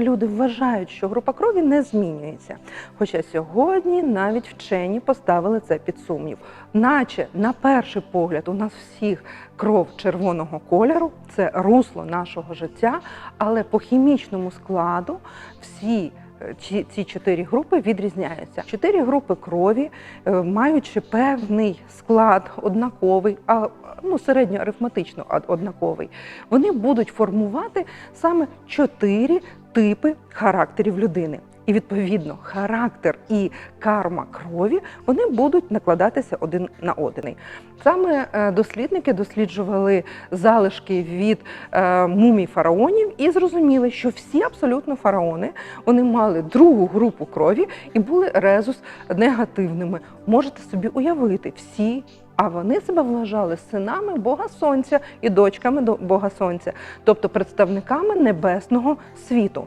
люди вважають, що група крові не змінюється. Хоча сьогодні навіть вчені поставили це під сумнів. Наче на перший погляд у нас всіх кров червоного кольору, це русло нашого життя, але по хімічному складу всі е, ці- ці чотири групи відрізняються. Чотири групи крові, е, маючи певний склад однаковий, а ну середньоарифметично однаковий, вони будуть формувати саме чотири типи характерів людини. І відповідно характер і карма крові вони будуть накладатися один на один. Саме е, дослідники досліджували залишки від е, мумій фараонів і зрозуміли, що всі абсолютно фараони вони мали другу групу крові і були резус негативними. Можете собі уявити, всі. А вони себе вважали синами Бога Сонця і дочками до Бога Сонця, тобто представниками небесного світу.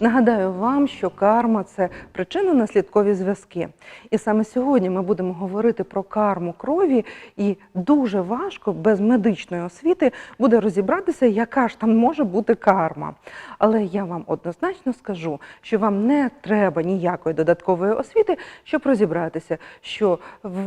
Нагадаю вам, що карма це причинно-наслідкові зв'язки. І саме сьогодні ми будемо говорити про карму крові, і дуже важко без медичної освіти буде розібратися, яка ж там може бути карма. Але я вам однозначно скажу, що вам не треба ніякої додаткової освіти, щоб розібратися, що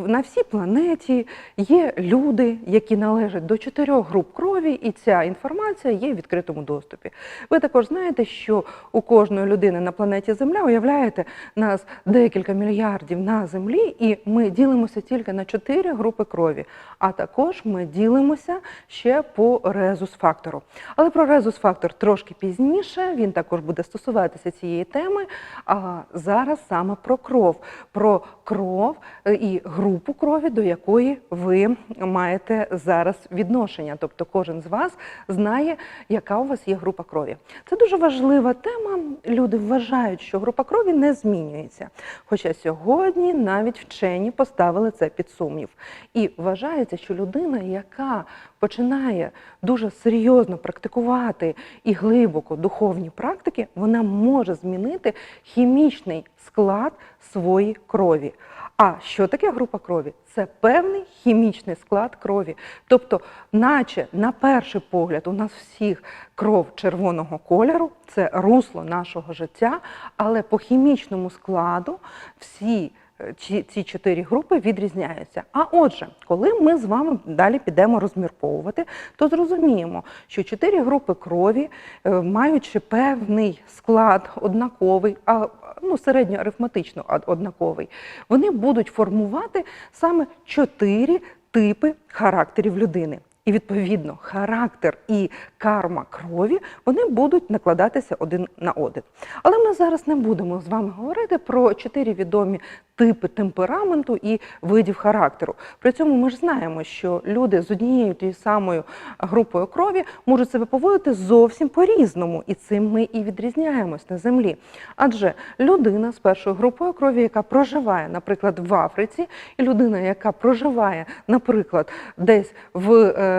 на всій планеті є люди, які належать до чотирьох груп крові, і ця інформація є в відкритому доступі. Ви також знаєте, що у кожної людини на планеті Земля, уявляєте, нас декілька мільярдів на землі, і ми ділимося тільки на чотири групи крові. А також ми ділимося ще по резус-фактору. Але про резус-фактор трошки пізніше. Він також буде стосуватися цієї теми. А зараз саме про кров, про кров е, і групу крові, до якої ви маєте зараз відношення. Тобто кожен з вас знає, яка у вас є група крові. Це дуже важлива тема. Люди вважають, що група крові не змінюється. Хоча сьогодні навіть вчені поставили це під сумнів. І вважається, що людина, яка починає дуже серйозно практикувати і глибоко духовні практики, вона може змінити хімічний склад своєї крові. А що таке група крові? Це певний хімічний склад крові. Тобто, наче на перший погляд, у нас всіх кров червоного кольору, це русло нашого життя, але по хімічному складу всі е, ці, ці чотири групи відрізняються. А отже, коли ми з вами далі підемо розмірковувати, то зрозуміємо, що чотири групи крові, е, маючи певний склад однаковий, а ну середньоарифметично од- однаковий, вони будуть формувати саме чотири типи характерів людини. І відповідно характер і карма крові вони будуть накладатися один на один. Але ми зараз не будемо з вами говорити про чотири відомі типи темпераменту і видів характеру. При цьому ми ж знаємо, що люди з однією тією самою групою крові можуть себе поводити зовсім по-різному, і цим ми і відрізняємось на землі. Адже людина з першою групою крові, яка проживає, наприклад, в Африці, і людина, яка проживає, наприклад, десь в е,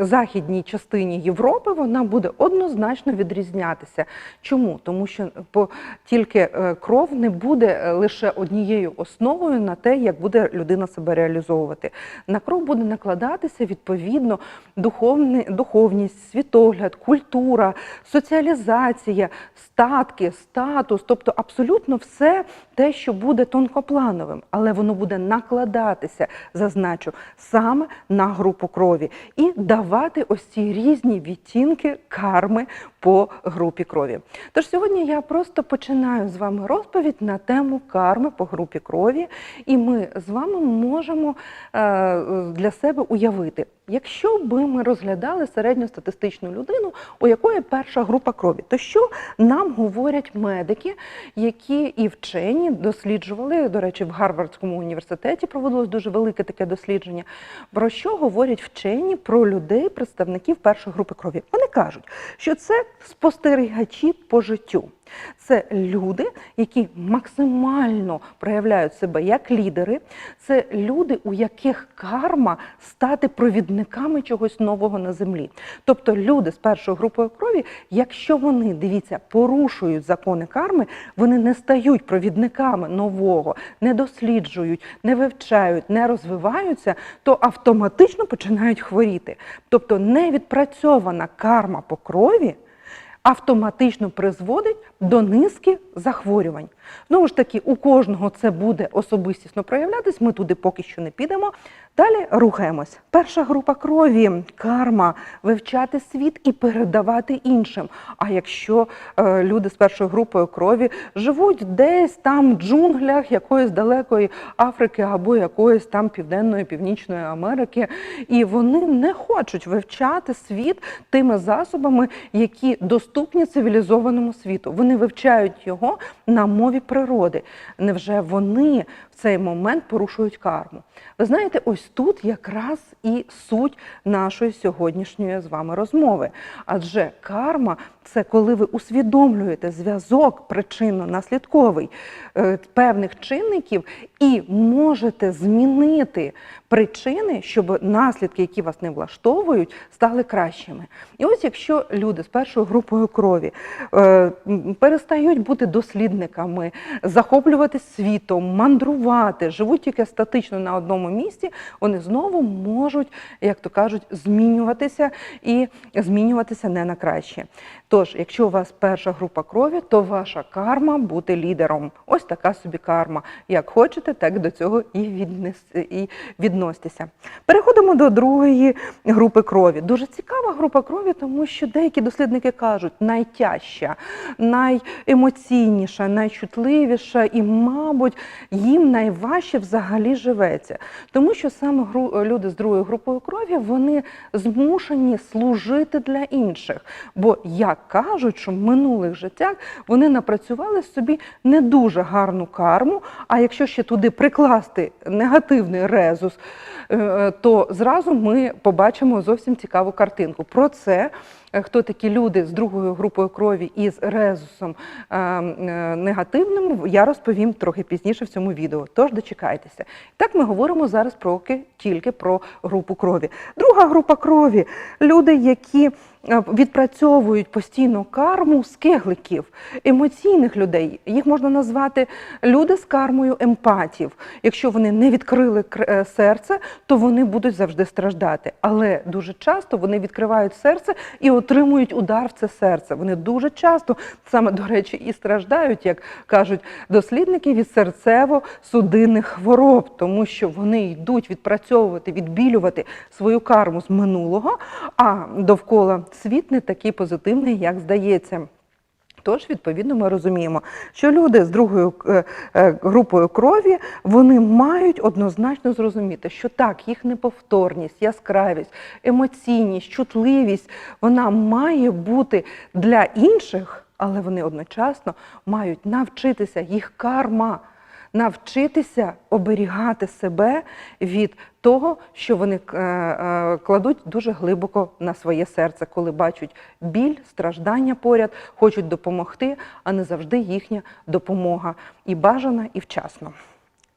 західній частині Європи, вона буде однозначно відрізнятися. Чому? Тому що по, тільки е, кров не буде е, лише однією основою на те, як буде людина себе реалізовувати. На кров буде накладатися відповідно духовні, духовність, світогляд, культура, соціалізація, статки, статус, тобто абсолютно все те, що буде тонкоплановим, але воно буде накладатися, зазначу, саме на групу крові і давати ось ці різні відтінки карми по групі крові. Тож сьогодні я просто починаю з вами розповідь на тему карми по групі крові, і ми з вами можемо е, для себе уявити, якщо би ми розглядали середньостатистичну людину, у якої перша група крові, то що нам говорять медики, які і вчені досліджували, до речі, в Гарвардському університеті проводилось дуже велике таке дослідження. Про що говорять вчені про людей, представників першої групи крові? Вони кажуть, що це спостерігачі по життю. Це люди, які максимально проявляють себе як лідери. Це люди, у яких карма стати провідниками чогось нового на землі. Тобто люди з першою групою крові, якщо вони дивіться, порушують закони карми, вони не стають провідниками нового, не досліджують, не вивчають, не розвиваються, то автоматично починають хворіти. Тобто невідпрацьована карма по крові автоматично призводить до низки захворювань. Знову ж таки, у кожного це буде особистісно проявлятись, ми туди поки що не підемо. Далі рухаємось. Перша група крові карма вивчати світ і передавати іншим. А якщо е, люди з першою групою крові живуть десь там в джунглях якоїсь далекої Африки або якоїсь там південної північної Америки, і вони не хочуть вивчати світ тими засобами, які доступні цивілізованому світу. Вони вивчають його на мові природи. Невже вони в цей момент порушують карму? Ви знаєте, ось тут якраз і суть нашої сьогоднішньої з вами розмови. Адже карма це коли ви усвідомлюєте зв'язок причинно-наслідковий е, певних чинників і можете змінити причини, щоб наслідки, які вас не влаштовують, стали кращими. І ось якщо люди з першою групою крові е, перестають бути дослідниками, захоплюватись світом, мандрувати, живуть тільки статично на одному місці, вони знову можуть, як то кажуть, змінюватися і змінюватися не на краще. Тож, якщо у вас перша група крові, то ваша карма бути лідером. Ось така собі карма. Як хочете, так до цього і, відноситеся. Переходимо до другої групи крові. Дуже цікава група крові, тому що деякі дослідники кажуть, найтяжча, найемоційніша, найчутливіша і, мабуть, їм найважче взагалі живеться. Тому що саме люди з другою групою крові вони змушені служити для інших. Бо, як кажуть, що в минулих життях вони напрацювали собі не дуже гарну карму. А якщо ще туди прикласти негативний резус, е, то зразу ми побачимо зовсім цікаву картинку. Про це е, хто такі люди з другою групою крові і з резусом е, е, негативним, я розповім трохи пізніше в цьому відео. Тож дочекайтеся. Так ми говоримо зараз про тільки про групу крові. Друга група крові люди, які е, відпрацьовують постійно карму з кегликів, емоційних людей. Їх можна назвати люди з кармою емпатів. Якщо вони не відкрили е, серце, то вони будуть завжди страждати. Але дуже часто вони відкривають серце і отримують удар в це серце. Вони дуже часто саме до речі і страждають, як кажуть дослідники, від серцево-судинних хвороб, тому що вони йдуть відпрацьовувати, відбілювати свою карму з минулого, а довкола світ не такий позитивний, як здається. Тож, відповідно, ми розуміємо, що люди з другою е, е, групою крові вони мають однозначно зрозуміти, що так, їх неповторність, яскравість, емоційність, чутливість вона має бути для інших, але вони одночасно мають навчитися їх карма навчитися оберігати себе від того, що вони е, е, кладуть дуже глибоко на своє серце, коли бачать біль, страждання поряд, хочуть допомогти, а не завжди їхня допомога і бажана, і вчасно.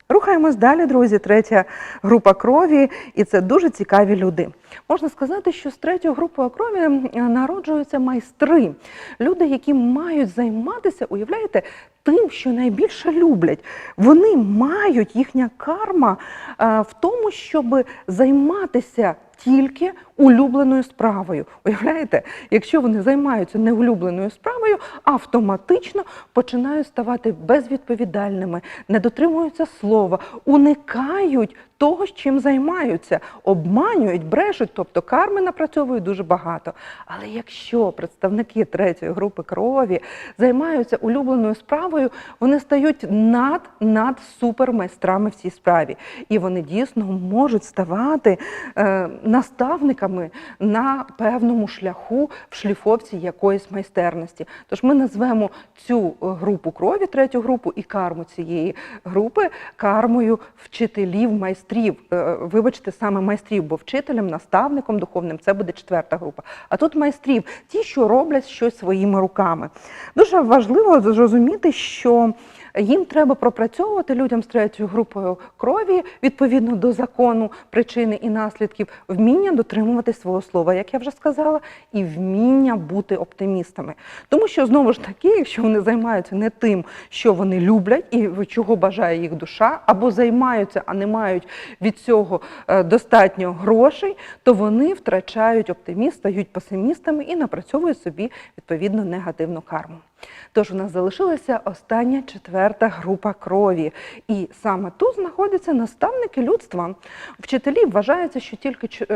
Рухаємось далі, друзі. Третя група крові, і це дуже цікаві люди. Можна сказати, що з третьою групою крові народжуються майстри, люди, які мають займатися, уявляєте, тим, що найбільше люблять. Вони мають їхня карма в тому, щоб займатися тільки улюбленою справою. Уявляєте, якщо вони займаються неулюбленою справою, автоматично починають ставати безвідповідальними, не дотримуються слова, уникають того, чим займаються, обманюють, брешуть, тобто карми напрацьовують дуже багато. Але якщо представники третьої групи крові займаються улюбленою справою, вони стають над над супермайстрами в цій справі. І вони дійсно можуть ставати е, наставниками на певному шляху в шліфовці якоїсь майстерності. Тож ми назвемо цю е, групу крові, третю групу, і карму цієї групи кармою вчителів, майстрів. Е, Вибачте, саме майстрів, бо вчителем, наставником духовним це буде четверта група. А тут майстрів, ті, що роблять щось своїми руками. Дуже важливо зрозуміти, що їм треба пропрацьовувати людям з третьою групою крові відповідно до закону причини і наслідків, вміння дотримувати свого слова, як я вже сказала, і вміння бути оптимістами. Тому що знову ж таки, якщо вони займаються не тим, що вони люблять і чого бажає їх душа, або займаються, а не мають від цього е, достатньо грошей, то вони втрачають оптиміст, стають песимістами і напрацьовують собі відповідно негативну карму. Тож у нас залишилася остання четверта група крові, і саме тут знаходяться наставники людства. Вчителі вважається, що тільки е,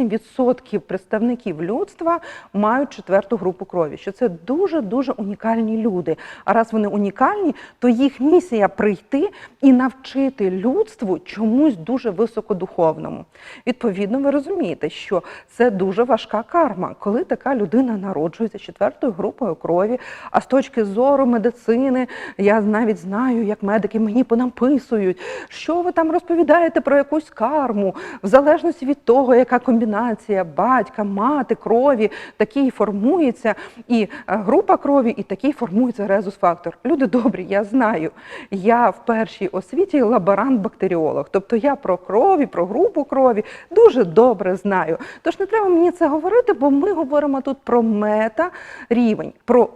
8% представників людства мають четверту групу крові. Що це дуже дуже унікальні люди. А раз вони унікальні, то їх місія прийти і навчити людству чомусь дуже високодуховному. Відповідно, ви розумієте, що це дуже важка карма, коли така людина народжується четвертою групою крові. А з точки зору медицини, я навіть знаю, як медики мені понаписують, що ви там розповідаєте про якусь карму, в залежності від того, яка комбінація батька, мати, крові, такий формується, і е, група крові, і такий формується резус-фактор. Люди добрі, я знаю. Я в першій освіті лаборант-бактеріолог, тобто я про крові, про групу крові дуже добре знаю. Тож не треба мені це говорити, бо ми говоримо тут про мета рівень, про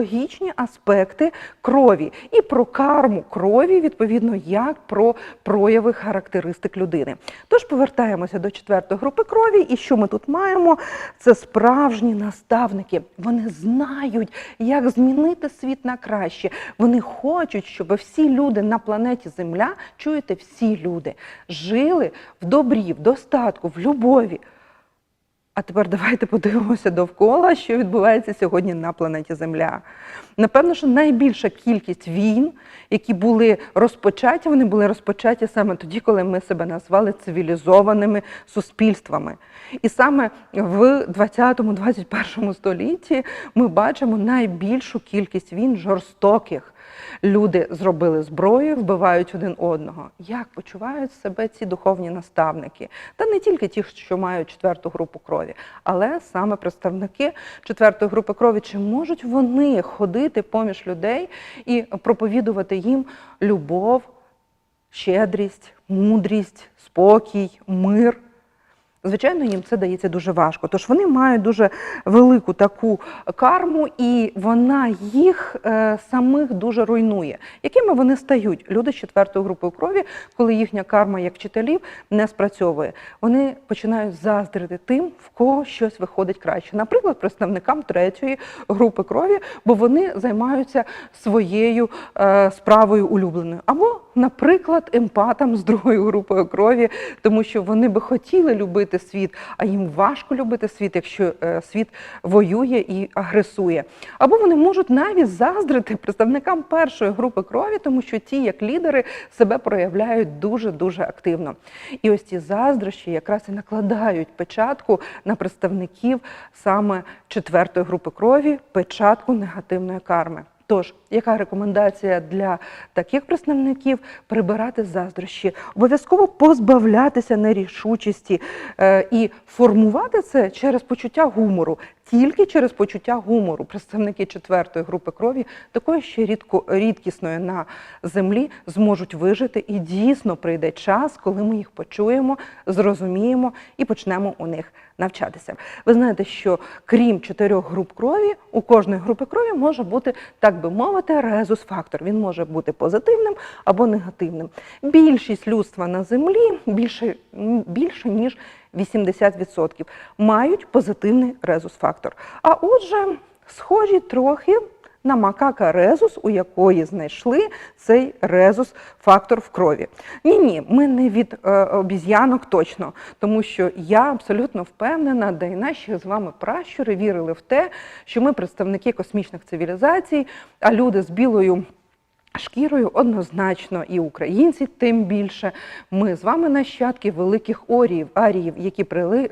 психологічні аспекти крові і про карму крові, відповідно, як про прояви характеристик людини. Тож повертаємося до четвертої групи крові, і що ми тут маємо? Це справжні наставники. Вони знають, як змінити світ на краще. Вони хочуть, щоб всі люди на планеті Земля, чуєте, всі люди жили в добрі, в достатку, в любові. А тепер давайте подивимося довкола, що відбувається сьогодні на планеті Земля. Напевно, що найбільша кількість війн, які були розпочаті, вони були розпочаті саме тоді, коли ми себе назвали цивілізованими суспільствами. І саме в 20-21 столітті ми бачимо найбільшу кількість війн жорстоких. Люди зробили зброю, вбивають один одного. Як почувають себе ці духовні наставники? Та не тільки ті, що мають четверту групу крові, але саме представники четвертої групи крові. Чи можуть вони ходити поміж людей і проповідувати їм любов, щедрість, мудрість, спокій, мир? Звичайно, їм це дається дуже важко. Тож вони мають дуже велику таку карму, і вона їх е, самих дуже руйнує. Якими вони стають? Люди з четвертою групою крові, коли їхня карма як вчителів не спрацьовує, вони починають заздрити тим, в кого щось виходить краще. Наприклад, представникам третьої групи крові, бо вони займаються своєю е, справою улюбленою. Або, наприклад, емпатам з другою групою крові, тому що вони би хотіли любити світ, а їм важко любити світ, якщо е, світ воює і агресує. Або вони можуть навіть заздрити представникам першої групи крові, тому що ті, як лідери, себе проявляють дуже дуже активно. І ось ці заздрощі якраз і накладають печатку на представників саме четвертої групи крові, печатку негативної карми. Тож, яка рекомендація для таких представників прибирати заздрощі, обов'язково позбавлятися нерішучості е, і формувати це через почуття гумору, тільки через почуття гумору. Представники четвертої групи крові, такої ще рідко рідкісної на землі, зможуть вижити, і дійсно прийде час, коли ми їх почуємо, зрозуміємо і почнемо у них навчатися. Ви знаєте, що крім чотирьох груп крові, у кожної групи крові може бути, так би мовити, резус-фактор. Він може бути позитивним або негативним. Більшість людства на землі більше, більше ніж 80% мають позитивний резус-фактор. А отже, схожі трохи на макака резус, у якої знайшли цей резус-фактор в крові. Ні, ні, ми не від е, обіз'янок точно, тому що я абсолютно впевнена, де і наші з вами пращури вірили в те, що ми представники космічних цивілізацій, а люди з білою Шкірою однозначно і українці, тим більше. Ми з вами нащадки великих оріїв, аріїв, які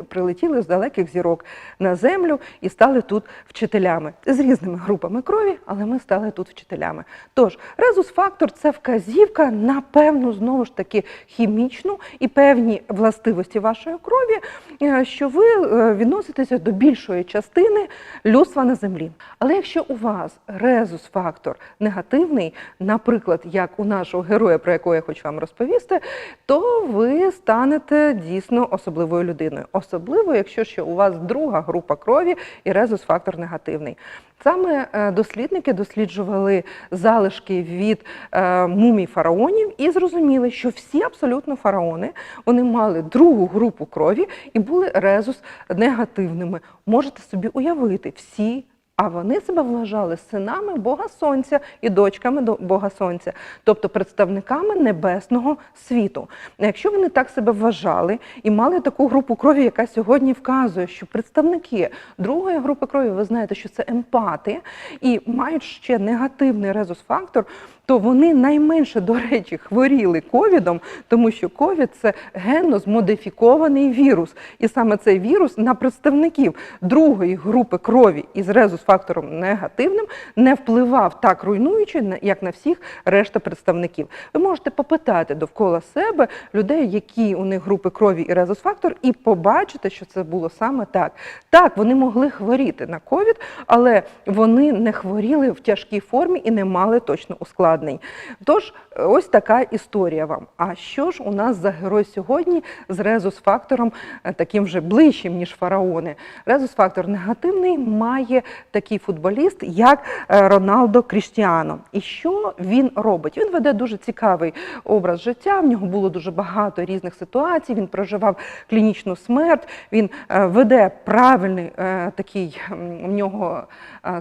прилетіли з далеких зірок на землю і стали тут вчителями з різними групами крові, але ми стали тут вчителями. Тож резус-фактор це вказівка на певну знову ж таки хімічну і певні властивості вашої крові, е, що ви е, відноситеся до більшої частини людства на землі. Але якщо у вас резус-фактор негативний, наприклад, як у нашого героя, про якого я хочу вам розповісти, то ви станете дійсно особливою людиною. Особливо, якщо ще у вас друга група крові і резус-фактор негативний. Саме е, дослідники досліджували залишки від е, мумій фараонів і зрозуміли, що всі абсолютно фараони вони мали другу групу крові і були резус негативними. Можете собі уявити, всі а вони себе вважали синами Бога Сонця і дочками до Бога Сонця, тобто представниками небесного світу. Якщо вони так себе вважали і мали таку групу крові, яка сьогодні вказує, що представники другої групи крові, ви знаєте, що це емпати, і мають ще негативний резус-фактор, то вони найменше, до речі, хворіли ковідом, тому що ковід це генно змодифікований вірус. І саме цей вірус на представників другої групи крові із резус-фактором негативним не впливав так руйнуючи, як на всіх решта представників. Ви можете попитати довкола себе людей, які у них групи крові і резус-фактор, і побачите, що це було саме так. Так, вони могли хворіти на ковід, але вони не хворіли в тяжкій формі і не мали точно ускладнень. Тож, ось така історія вам. А що ж у нас за герой сьогодні з резус-фактором е, таким вже ближчим, ніж фараони? Резус-фактор негативний має такий футболіст, як е, Роналдо Кріштіано. І що він робить? Він веде дуже цікавий образ життя. В нього було дуже багато різних ситуацій. Він проживав клінічну смерть. Він е, веде правильний такий в нього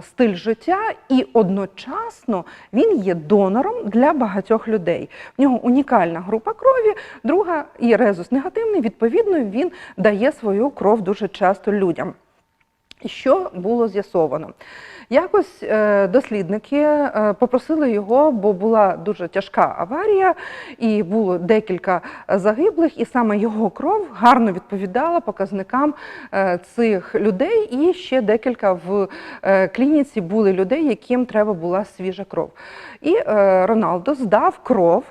стиль життя, і одночасно він є донором для багатьох людей. В нього унікальна група крові, друга і резус негативний. Відповідно, він дає свою кров дуже часто людям. Що було з'ясовано? Якось е, дослідники е, попросили його, бо була дуже тяжка аварія, і було декілька загиблих, і саме його кров гарно відповідала показникам е, цих людей. І ще декілька в клініці були людей, яким треба була свіжа кров. І Роналдо здав кров.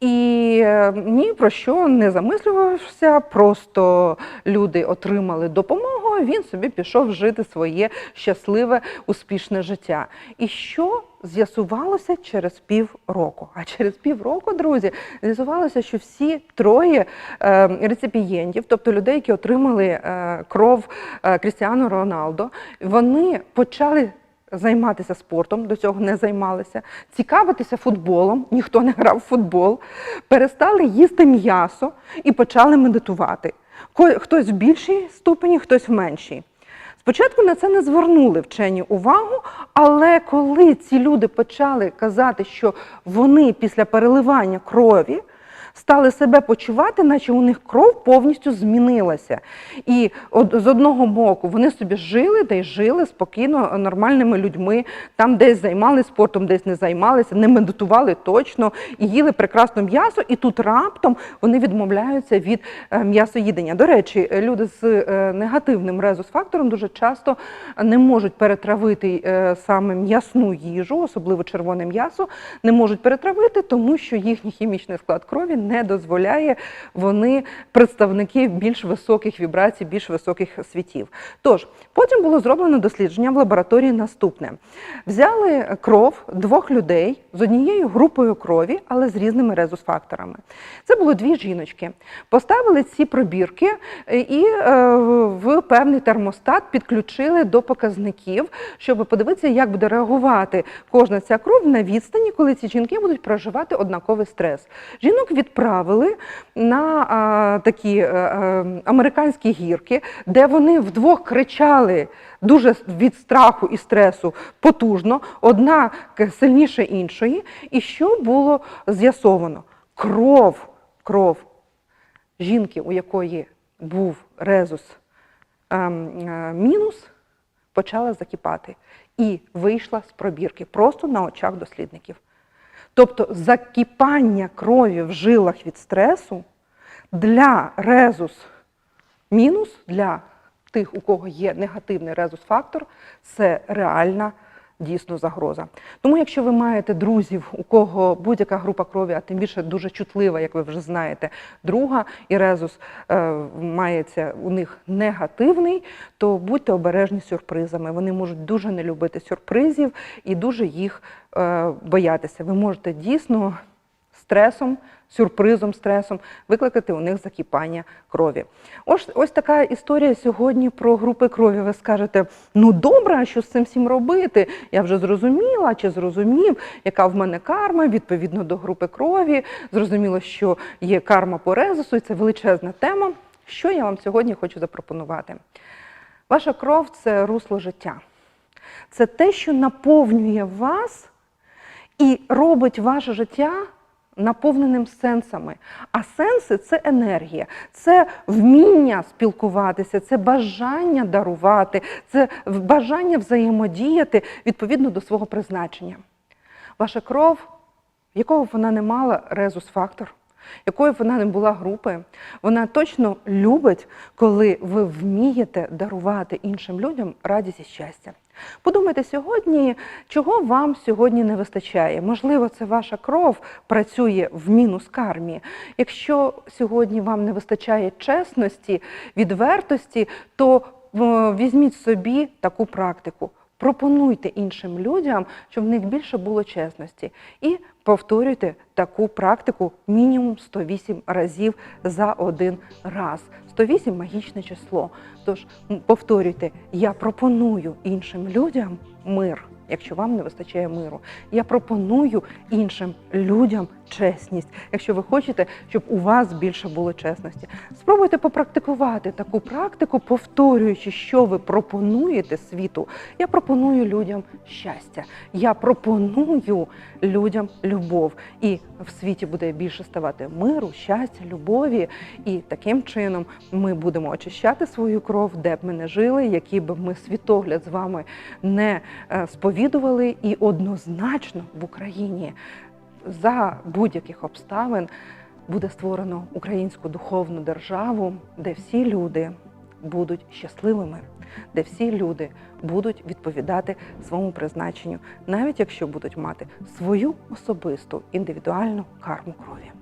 І е, ні про що не замислювався, просто люди отримали допомогу, він собі пішов жити своє щасливе, успішне життя. І що з'ясувалося через півроку? А через півроку, друзі, з'ясувалося, що всі троє е, реципієнтів, тобто людей, які отримали е, кров Крістіану Роналдо, вони почали займатися спортом, до цього не займалися, цікавитися футболом, ніхто не грав в футбол, перестали їсти м'ясо і почали медитувати. Хтось в більшій ступені, хтось в меншій. Спочатку на це не звернули вчені увагу, але коли ці люди почали казати, що вони після переливання крові стали себе почувати, наче у них кров повністю змінилася. І от з одного боку вони собі жили, де й жили спокійно нормальними людьми, там десь займалися спортом, десь не займалися, не медитували точно і їли прекрасно м'ясо, і тут раптом вони відмовляються від е, м'ясоїдення. До речі, люди з е, негативним резус-фактором дуже часто не можуть перетравити е, саме м'ясну їжу, особливо червоне м'ясо, не можуть перетравити, тому що їхній хімічний склад крові не дозволяє вони представники більш високих вібрацій, більш високих світів. Тож потім було зроблено дослідження в лабораторії наступне: взяли кров двох людей з однією групою крові, але з різними резус-факторами. Це було дві жіночки. Поставили ці пробірки е, і е, в певний термостат підключили до показників, щоб подивитися, як буде реагувати кожна ця кров на відстані, коли ці жінки будуть проживати однаковий стрес. Жінок відправили на а, такі е, е, американські гірки, де вони вдвох кричали дуже від страху і стресу потужно, одна сильніше іншої. І що було з'ясовано? Кров, кров жінки, у якої був резус ем, е, мінус, почала закипати і вийшла з пробірки просто на очах дослідників. Тобто закипання крові в жилах від стресу для резус мінус, для тих, у кого є негативний резус-фактор, це реальна дійсно загроза. Тому, якщо ви маєте друзів, у кого будь-яка група крові, а тим більше дуже чутлива, як ви вже знаєте, друга, і резус е, мається у них негативний, то будьте обережні сюрпризами. Вони можуть дуже не любити сюрпризів і дуже їх е, боятися. Ви можете дійсно стресом, сюрпризом, стресом викликати у них закипання крові. Ось, ось така історія сьогодні про групи крові. Ви скажете, ну добре, а що з цим всім робити? Я вже зрозуміла чи зрозумів, яка в мене карма відповідно до групи крові. Зрозуміло, що є карма по резусу, і це величезна тема. Що я вам сьогодні хочу запропонувати? Ваша кров це русло життя. Це те, що наповнює вас і робить ваше життя наповненим сенсами. А сенси це енергія, це вміння спілкуватися, це бажання дарувати, це бажання взаємодіяти відповідно до свого призначення. Ваша кров, якого вона не мала резус-фактор, якою вона не була групи, вона точно любить, коли ви вмієте дарувати іншим людям радість і щастя. Подумайте сьогодні, чого вам сьогодні не вистачає. Можливо, це ваша кров працює в мінус кармі. Якщо сьогодні вам не вистачає чесності, відвертості, то е, візьміть собі таку практику. Пропонуйте іншим людям, щоб в них більше було чесності, і повторюйте таку практику мінімум 108 разів за один раз. 108 – магічне число. Тож повторюйте, я пропоную іншим людям мир, якщо вам не вистачає миру. Я пропоную іншим людям чесність, якщо ви хочете, щоб у вас більше було чесності. Спробуйте попрактикувати таку практику, повторюючи, що ви пропонуєте світу. Я пропоную людям щастя. Я пропоную людям любов. І в світі буде більше ставати миру, щастя, любові. І таким чином ми будемо очищати свою кров, де б ми не жили, який би ми світогляд з вами не е, сповідували. І однозначно в Україні за будь-яких обставин буде створено українську духовну державу, де всі люди будуть щасливими, де всі люди будуть відповідати своєму призначенню, навіть якщо будуть мати свою особисту індивідуальну карму крові.